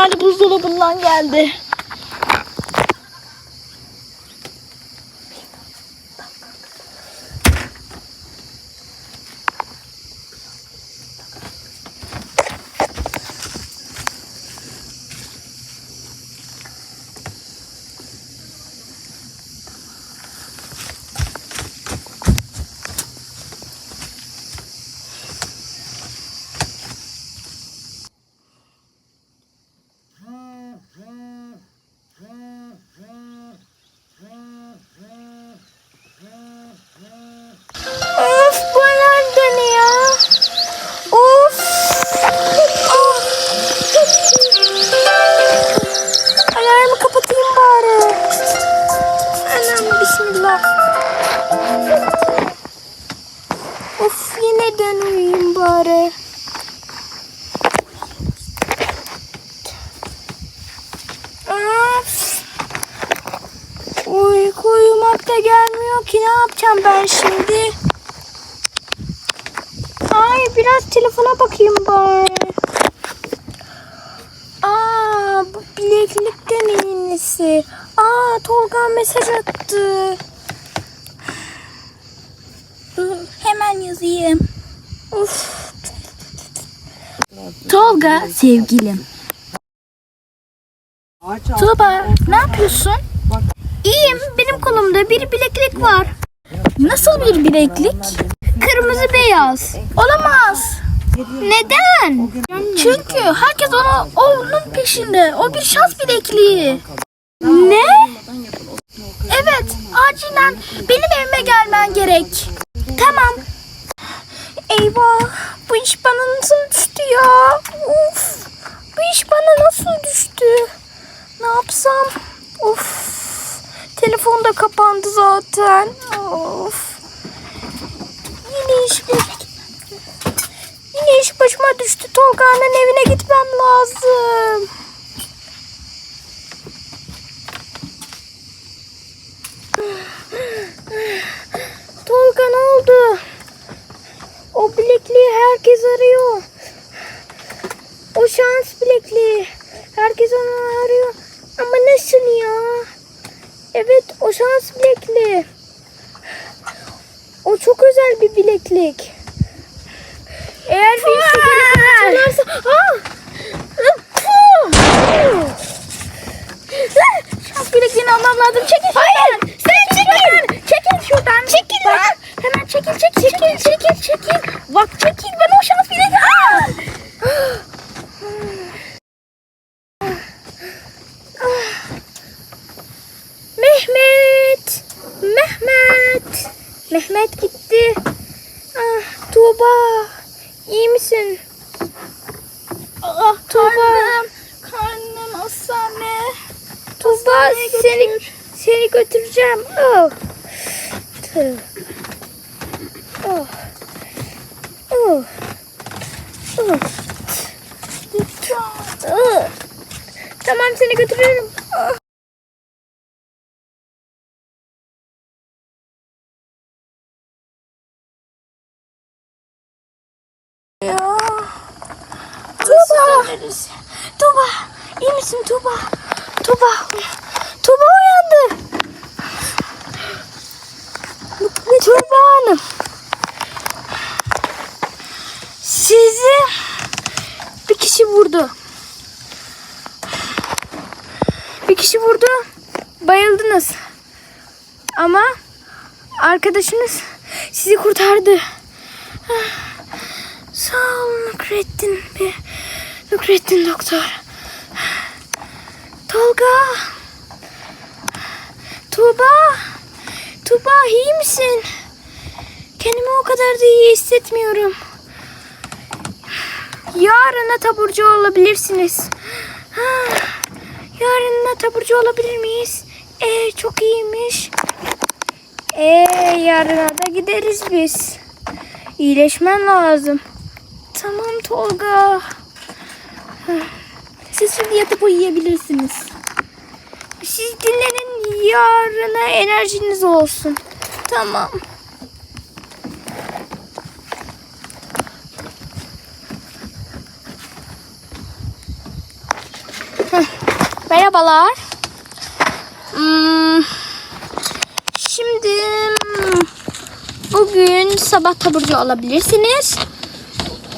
Herhalde buzdolabından geldi. Dön uyuyayım bari. Uyku uyumak da gelmiyor ki ne yapacağım ben şimdi? Ay biraz telefona bakayım bari. Aa bu bileklikten yenisi. Aa Tolga mesaj attı. Hemen yazayım. Tolga sevgilim. Tuğba ne yapıyorsun? İyiyim benim kolumda bir bileklik var. Nasıl bir bileklik? Kırmızı beyaz. Olamaz. Neden? Çünkü herkes onu onun peşinde. O bir şans bilekliği. Ne? Evet, acilen benim evime gelmen gerek. Tamam. Eyvah, bu iş bana nasıl düştü ya? Uf, bu iş bana nasıl düştü? Ne yapsam? Of, telefon da kapandı zaten. Of. Yine iş Yine iş başıma düştü. Tolga'nın evine gitmem lazım. Tolga ne oldu? O bilekliği herkes arıyor. O şans bilekliği. Herkes onu arıyor. Ama nasıl ya? Evet o şans bilekliği. O çok özel bir bileklik. Eğer birisi gelip hatırlarsa... Aa! Şans bilekliğini almam lazım. Çekil Hayır! Sen çekil! Çekil şuradan. Çekil Bak, Hemen çekil, çekil, çekil, çekil, çekil. Bak çekil, ben o şans bilekliğini... Mehmet! Mehmet! Mehmet gitti. Ah, Tuğba. iyi misin? Ah Tuğba. karnım. Hastane. Hastaneye seni götür. seni götüreceğim. Oh. Oh. Oh. Oh. Oh. Tamam seni götürürüm. Oh. Ya. Tuğba. Döneriz. Tuğba. iyi misin Tuğba? Tuğba. Tuğba uyandı. Tuğba Hanım. Sizi bir kişi vurdu. Bir kişi vurdu. Bayıldınız. Ama arkadaşınız sizi kurtardı. Sağ ol Nukrettin. Bir Nukrettin doktor. Tolga. Tuğba. Tuğba iyi misin? Kendimi o kadar da iyi hissetmiyorum. Yarına taburcu olabilirsiniz. Yarına taburcu olabilir miyiz? Ee, çok iyiymiş. Ee, yarına da gideriz biz. İyileşmen lazım. Tamam Tolga. Siz şimdi yatıp uyuyabilirsiniz. Siz dinlenin yarına enerjiniz olsun. Tamam. Merhabalar. Hmm, şimdi bugün sabah taburcu alabilirsiniz.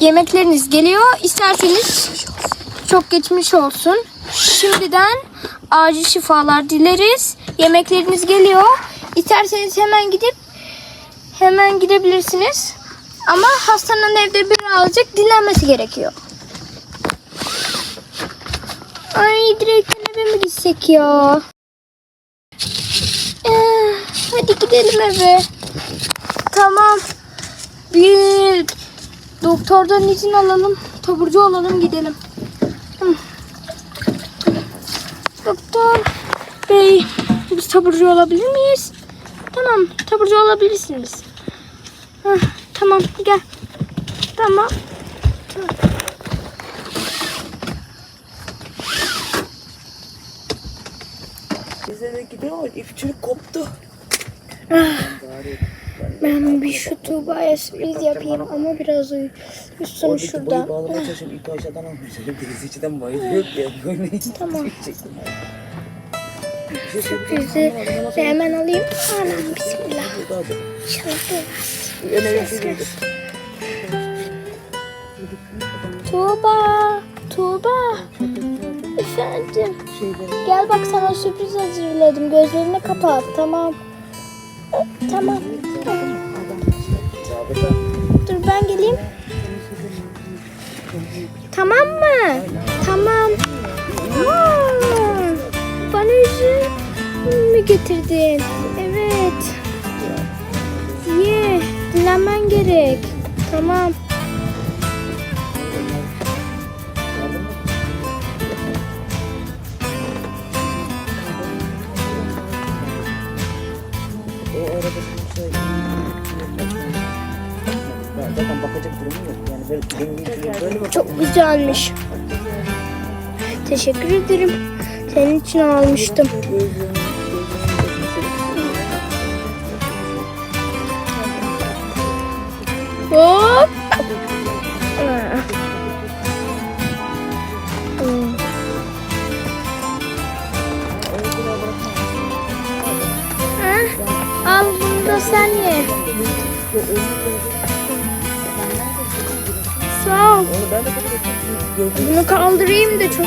Yemekleriniz geliyor. İsterseniz çok geçmiş olsun. Şimdiden acil şifalar dileriz. Yemekleriniz geliyor. İsterseniz hemen gidip hemen gidebilirsiniz. Ama hastanın evde birazcık dinlenmesi gerekiyor. Ay direkt eve mi gitsek ya? Ee, hadi gidelim eve. Tamam. Bir doktordan izin alalım. Taburcu olalım gidelim. Doktor bey biz taburcu olabilir miyiz? Tamam taburcu olabilirsiniz. Hah, tamam gel. Tamam. Bize de gidiyor ipçilik koptu. Ben bir şu Tuğba'ya sürpriz yapayım ama biraz uy- uyusun Oradaki şurada. Böyle Tamam. Bir şey Sürprizi de hemen alayım. Anam bismillah. İnşallah Öne geçirdim. Tuğba. Tuğba. Efendim. Gel bak sana sürpriz hazırladım. Gözlerini kapat. Tamam. Tamam. Dur ben geleyim. Tamam mı? Tamam. Aa, bana üzüm mü getirdin? Evet. Ye. Dinlenmen gerek. Tamam. Çok güzelmiş. Teşekkür ederim. Senin için almıştım. Hop. Hmm. Ha? Al bunu da sen ye. Bunu kaldırayım da çok.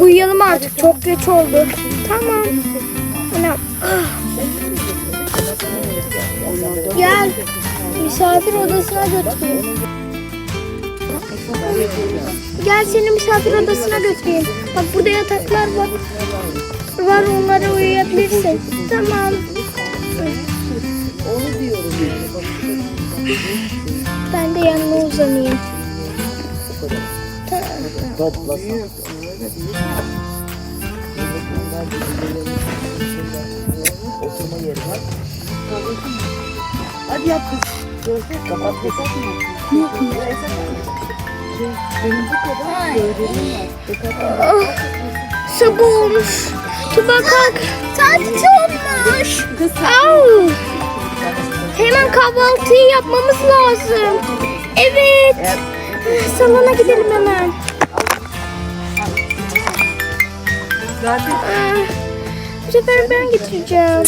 Uyuyalım artık çok geç oldu. Tamam. Anam. Gel. Misafir odasına götüreyim. Gel seni misafir odasına götüreyim. Bak burada yataklar var. Var onlara uyuyabilirsin. Tamam. Onu diyorum Ben de yanına uzanayım. Toplasın. Oturma yeri var. Hadi yap kız. Kapat gördüğüm var. Oh, sabah olmuş. Tuba kalk. Saat olmuş. Hemen kahvaltıyı yapmamız lazım. Evet. Salona gidelim hemen. Zaten Bu sefer ben getireceğim.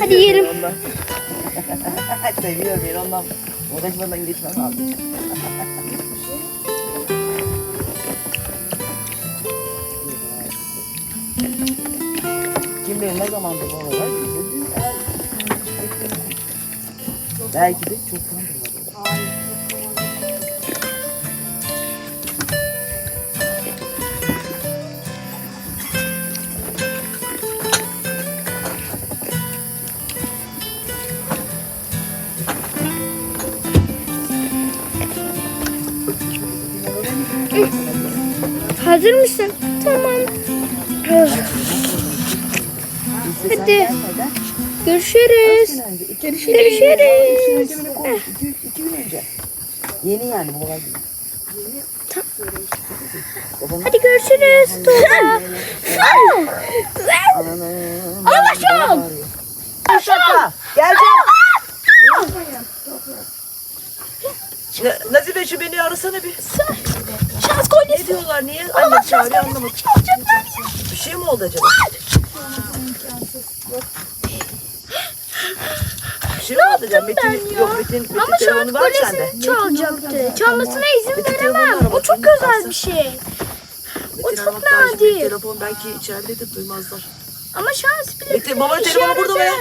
Hadi yiyelim. Seviyor beni ondan. Uğraşmadan geçmem lazım. Kim bilir ne zamandır bu olay. Belki de çoktandır. Hazır mısın? Tamam. Hadi. Görüşürüz. Görüşürüz. Görüşürüz. İki, iki gün önce. Yeni yani bu olay. Hadi görüşürüz. Tuğba. Ananı. Anlaşalım. Şaka. Geleceğim. Ne, Nazife şu beni arasana bir. Şans kolyesi. Ne diyorlar niye? Şans çağırıyor anlamadım. Bir şey mi oldu acaba? Şey mi oldu acaba? ben Metin, ya? yok Metin, Metin Ama telefonu şans var mı sende? kolyesini çalacaktı. Çalmasına izin Metin veremem. O çok özel bir şey. O Metin çok nadir. Telefon belki içeridedir duymazlar. Ama şans bile Metin babanın işe telefonu burada mı ya?